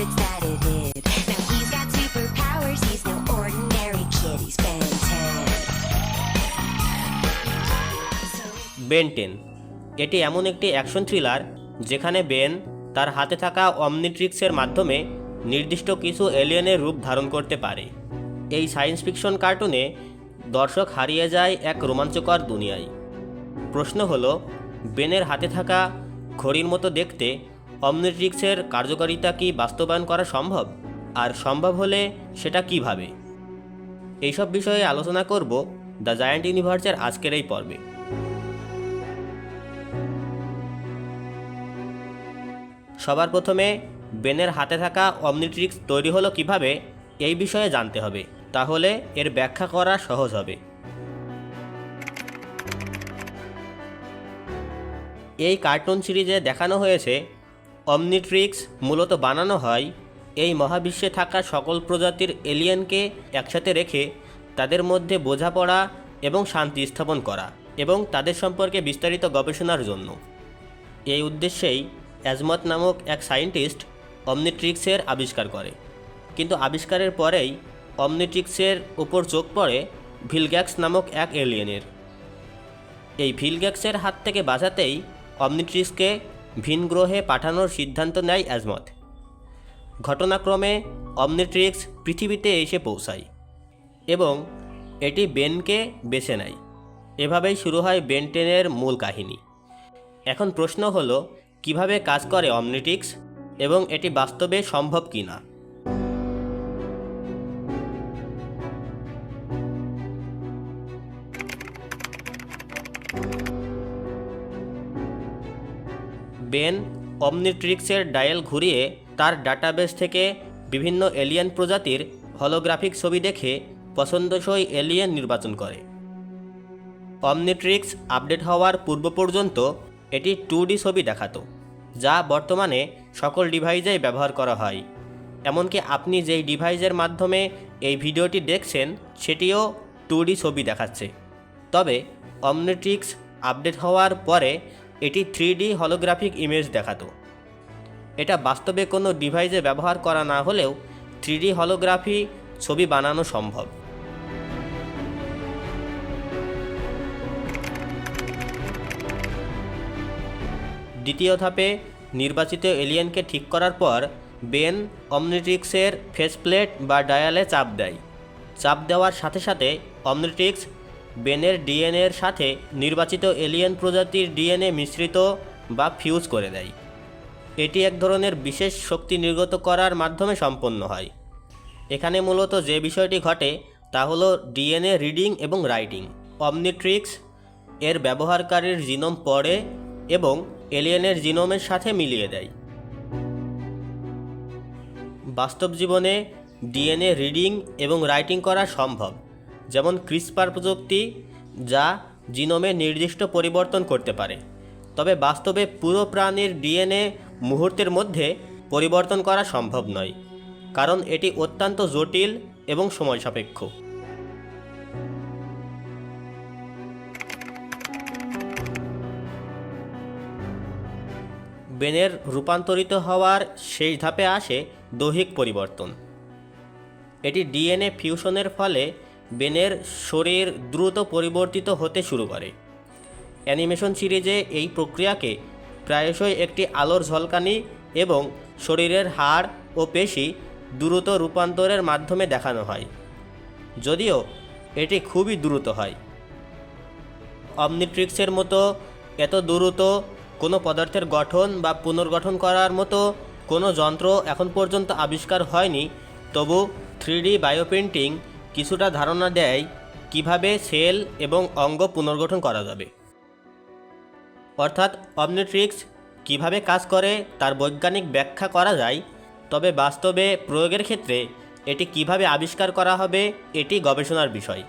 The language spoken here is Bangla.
secrets that it hid. Now he's got superpowers, he's no ordinary kid, he's Ben 10. Ben ten এটি এমন একটি অ্যাকশন থ্রিলার যেখানে বেন তার হাতে থাকা অমনিট্রিক্সের মাধ্যমে নির্দিষ্ট কিছু এলিয়েনের রূপ ধারণ করতে পারে এই সায়েন্স ফিকশন কার্টুনে দর্শক হারিয়ে যায় এক রোমাঞ্চকর দুনিয়ায় প্রশ্ন হলো বেনের হাতে থাকা ঘড়ির মতো দেখতে অমনিট্রিক্সের কার্যকারিতা কি বাস্তবায়ন করা সম্ভব? আর সম্ভব হলে সেটা কীভাবে? এইসব বিষয়ে আলোচনা করব দ্য জায়ান্ট ইউনিভার্সের আজকের এই পর্বে। সবার প্রথমে বেনের হাতে থাকা অমনিট্রিক্স তৈরি হলো কীভাবে, এই বিষয়ে জানতে হবে। তাহলে এর ব্যাখ্যা করা সহজ হবে। এই কার্টুন সিরিজে দেখানো হয়েছে অমনিট্রিক্স মূলত বানানো হয় এই মহাবিশ্বে থাকা সকল প্রজাতির এলিয়েনকে একসাথে রেখে তাদের মধ্যে বোঝাপড়া এবং শান্তি স্থাপন করা এবং তাদের সম্পর্কে বিস্তারিত গবেষণার জন্য। এই উদ্দেশ্যেই অ্যাজমত নামক এক সায়েন্টিস্ট অমনিট্রিক্সের আবিষ্কার করে। কিন্তু আবিষ্কারের পরেই অমনিট্রিক্সের উপর চোখ পড়ে ভিলগ্যাক্স নামক এক এলিয়েনের। এই ভিলগ্যাক্সের হাত থেকে বাঁচাতেই অমনিট্রিক্সকে ভিন গ্রহে পাঠানোর সিদ্ধান্ত নেয় অ্যাজমত। ঘটনাক্রমে অমনিট্রিক্স পৃথিবীতে এসে পৌঁছায় এবং এটি বেনকে বেছে নেয়। এভাবেই শুরু হয় বেনটেনের মূল কাহিনী। এখন প্রশ্ন হলো, কীভাবে কাজ করে অমনিটিক্স এবং এটি বাস্তবে সম্ভব কি না বেন অমনিট্রিক্সের ডায়াল ঘুরিয়ে তার ডাটাবেস থেকে বিভিন্ন এলিয়েন প্রজাতির হলোগ্রাফিক ছবি দেখে পছন্দসই এলিয়েন নির্বাচন করে। অমনিট্রিক্স আপডেট হওয়ার পূর্ব পর্যন্ত এটি টু ছবি দেখাতো, যা বর্তমানে সকল ডিভাইসেই ব্যবহার করা হয়। এমনকি আপনি যেই ডিভাইসের মাধ্যমে এই ভিডিওটি দেখছেন, সেটিও টু ছবি দেখাচ্ছে। তবে অমনিট্রিক্স আপডেট হওয়ার পরে এটি থ্রি হলোগ্রাফিক ইমেজ দেখাতো। এটা বাস্তবে কোনো ডিভাইসে ব্যবহার করা না হলেও থ্রি হলোগ্রাফি ছবি বানানো সম্ভব। দ্বিতীয় ধাপে নির্বাচিত এলিয়েনকে ঠিক করার পর বেন অমনিট্রিক্সের ফেসপ্লেট বা ডায়ালে চাপ দেয়। চাপ দেওয়ার সাথে সাথে অমনিট্রিক্স বেনের ডিএনএর সাথে নির্বাচিত এলিয়েন প্রজাতির ডিএনএ মিশ্রিত বা ফিউজ করে দেয়। এটি এক ধরনের বিশেষ শক্তি নির্গত করার মাধ্যমে সম্পন্ন হয়। এখানে মূলত যে বিষয়টি ঘটে তা হলো ডিএনএ রিডিং এবং রাইটিং। অমনিট্রিক্স এর ব্যবহারকারীর জিনোম পড়ে এবং এলিয়েনের জিনোমের সাথে মিলিয়ে দেয়। বাস্তব জীবনে ডিএনএ রিডিং এবং রাইটিং করা সম্ভব। যেমন ক্রিসপার প্রযুক্তি, যা জিনোমে নির্দিষ্ট পরিবর্তন করতে পারে। তবে বাস্তবে পুরো প্রাণীর ডিএনএ মুহূর্তের মধ্যে পরিবর্তন করা সম্ভব নয়, কারণ এটি অত্যন্ত জটিল এবং সময় সাপেক্ষ বেনের রূপান্তরিত হওয়ার শেষ ধাপে আসে দৈহিক পরিবর্তন। এটি ডিএনএ ফিউশনের ফলে বেনের শরীর দ্রুত পরিবর্তিত হতে শুরু করে। অ্যানিমেশন সিরিজে এই প্রক্রিয়াকে প্রায়শই একটি আলোর ঝলকানি এবং শরীরের হাড় ও পেশি দ্রুত রূপান্তরের মাধ্যমে দেখানো হয়, যদিও এটি খুবই দ্রুত হয়। অমনিট্রিক্সের মতো এত দ্রুত কোনো পদার্থের গঠন বা পুনর্গঠন করার মতো কোনো যন্ত্র এখন পর্যন্ত আবিষ্কার হয়নি, তবু থ্রি থ্রিডি বায়োপ্রিন্টিং কিছুটা ধারণা দেয় কীভাবে সেল এবং অঙ্গ পুনর্গঠন করা যাবে। অর্থাৎ অবনেট্রিক্স কীভাবে কাজ করে তার বৈজ্ঞানিক ব্যাখ্যা করা যায়, তবে বাস্তবে প্রয়োগের ক্ষেত্রে এটি কীভাবে আবিষ্কার করা হবে, এটি গবেষণার বিষয়।